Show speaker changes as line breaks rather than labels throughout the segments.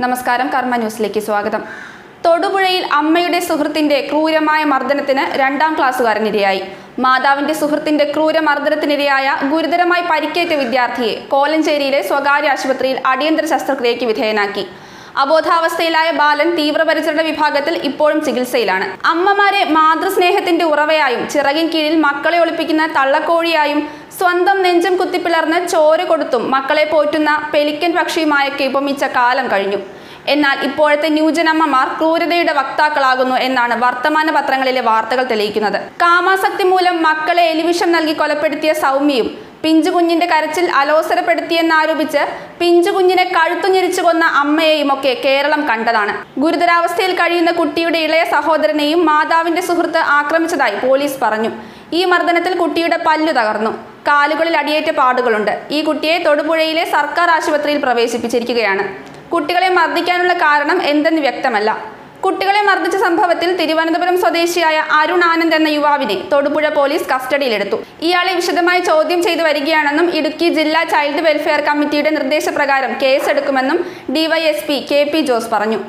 നമസ്കാരം കർമ്മ ന്യൂസിലേക്ക് സ്വാഗതം. തൊടുപുഴയിൽ അമ്മയുടെ സുഹൃത്തിന്റെ ക്രൂരമായ മർദ്ദനത്തിന് രണ്ടാം ക്ലാസ്സുകാരനിരയായി. മാതാവിന്റെ സുഹൃത്തിന്റെ ക്രൂരമർദ്ദനത്തിനിരയായ ഗുരുതരമായി പരിക്കേറ്റ വിദ്യാർത്ഥിയെ കോലഞ്ചേരിയിലെ സ്വകാര്യ ആശുപത്രിയിൽ അടിയന്തര ശസ്ത്രക്രിയയ്ക്ക് വിധേയനാക്കി. അബോധാവസ്ഥയിലായ ബാലൻ തീവ്രപരിചരണ വിഭാഗത്തിൽ ഇപ്പോഴും ചികിത്സയിലാണ്. അമ്മമാരെ മാതൃസ്നേഹത്തിന്റെ ഉറവയായും ചിറകിൻ കീഴിൽ മക്കളെ ഒളിപ്പിക്കുന്ന തള്ളക്കോഴിയായും സ്വന്തം നെഞ്ചം കുത്തിപ്പിളർന്ന് ചോര കൊടുത്തും മക്കളെ പോറ്റുന്ന പെലിക്കൻ പക്ഷിയുമായൊക്കെ ഉപമിച്ച കാലം കഴിഞ്ഞു. എന്നാൽ ഇപ്പോഴത്തെ ന്യൂജനമ്മമാർ ക്രൂരതയുടെ വക്താക്കളാകുന്നു എന്നാണ് വർത്തമാന പത്രങ്ങളിലെ വാർത്തകൾ തെളിയിക്കുന്നത്. കാമാസക്തി മൂലം മക്കളെ എലിവിഷം നൽകി കൊലപ്പെടുത്തിയ സൗമ്യയും പിഞ്ചുകുഞ്ഞിന്റെ കരച്ചിൽ അലോസരപ്പെടുത്തിയെന്നാരോപിച്ച് പിഞ്ചുകുഞ്ഞിനെ കഴുത്തുഞ്ഞിരിച്ചു കൊന്ന അമ്മയെയും ഒക്കെ കേരളം കണ്ടതാണ്. ഗുരുതരാവസ്ഥയിൽ കഴിയുന്ന കുട്ടിയുടെ ഇളയ സഹോദരനെയും മാതാവിന്റെ സുഹൃത്ത് ആക്രമിച്ചതായി പോലീസ് പറഞ്ഞു. ഈ മർദ്ദനത്തിൽ കുട്ടിയുടെ പല്ലു തകർന്നു. കാലുകളിൽ അടിയേറ്റ പാടുകളുണ്ട്. ഈ കുട്ടിയെ തൊടുപുഴയിലെ സർക്കാർ ആശുപത്രിയിൽ പ്രവേശിപ്പിച്ചിരിക്കുകയാണ്. കുട്ടികളെ മർദ്ദിക്കാനുള്ള കാരണം എന്തെന്ന് വ്യക്തമല്ല. കുട്ടികളെ മർദ്ദിച്ച സംഭവത്തിൽ തിരുവനന്തപുരം സ്വദേശിയായ അരുൺ ആനന്ദ് എന്ന യുവാവിനെ തൊടുപുഴ പോലീസ് കസ്റ്റഡിയിലെടുത്തു. ഇയാളെ വിശദമായി ചോദ്യം ചെയ്തു വരികയാണെന്നും ഇടുക്കി ജില്ലാ ചൈൽഡ് വെൽഫെയർ കമ്മിറ്റിയുടെ നിർദ്ദേശപ്രകാരം കേസെടുക്കുമെന്നും ഡിവൈഎസ്പി കെ പി ജോസ് പറഞ്ഞു.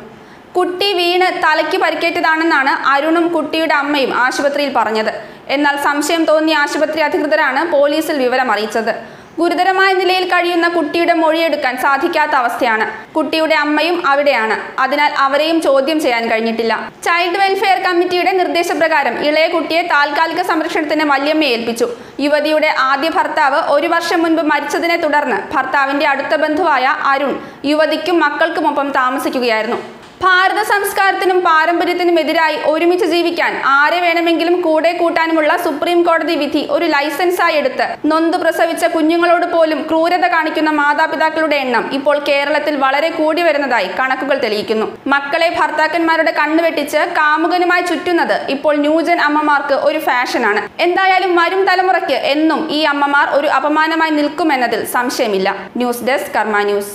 കുട്ടി വീണ് തലയ്ക്ക് പരിക്കേറ്റതാണെന്നാണ് അരുണും കുട്ടിയുടെ അമ്മയും ആശുപത്രിയിൽ പറഞ്ഞത്. എന്നാൽ സംശയം തോന്നിയ ആശുപത്രി അധികൃതരാണ് പോലീസിൽ വിവരം അറിയിച്ചത്. ഗുരുതരമായ നിലയിൽ കഴിയുന്ന കുട്ടിയുടെ മൊഴിയെടുക്കാൻ സാധിക്കാത്ത അവസ്ഥയാണ്. കുട്ടിയുടെ അമ്മയും അവിടെയാണ്. അതിനാൽ അവരെയും ചോദ്യം ചെയ്യാൻ കഴിഞ്ഞിട്ടില്ല. ചൈൽഡ് വെൽഫെയർ കമ്മിറ്റിയുടെ നിർദ്ദേശപ്രകാരം ഇളയ കുട്ടിയെ താൽക്കാലിക സംരക്ഷണത്തിന് വല്യമ്മയെ ഏൽപ്പിച്ചു. യുവതിയുടെ ആദ്യ ഭർത്താവ് ഒരു വർഷം മുൻപ് മരിച്ചതിനെ തുടർന്ന് ഭർത്താവിന്റെ അടുത്ത ബന്ധുവായ അരുൺ യുവതിക്കും മക്കൾക്കുമൊപ്പം താമസിക്കുകയായിരുന്നു. ഭാരത സംസ്കാരത്തിനും പാരമ്പര്യത്തിനും എതിരായി ഒരുമിച്ച് ജീവിക്കാൻ ആരെ വേണമെങ്കിലും കൂടെ കൂട്ടാനുമുള്ള സുപ്രീം കോടതി വിധി ഒരു ലൈസൻസായി എടുത്ത് നൊന്തു പ്രസവിച്ച കുഞ്ഞുങ്ങളോട് പോലും ക്രൂരത കാണിക്കുന്ന മാതാപിതാക്കളുടെ എണ്ണം ഇപ്പോൾ കേരളത്തിൽ വളരെ കൂടി വരുന്നതായി കണക്കുകൾ തെളിയിക്കുന്നു. മക്കളെ ഭർത്താക്കന്മാരുടെ കണ്ണുവെട്ടിച്ച് കാമുകനുമായി ചുറ്റുന്നത് ഇപ്പോൾ ന്യൂജൻ അമ്മമാർക്ക് ഒരു ഫാഷനാണ്. എന്തായാലും വരും തലമുറയ്ക്ക് എന്നും ഈ അമ്മമാർ ഒരു അപമാനമായി നിൽക്കുമെന്നതിൽ സംശയമില്ല. News desk Karma news.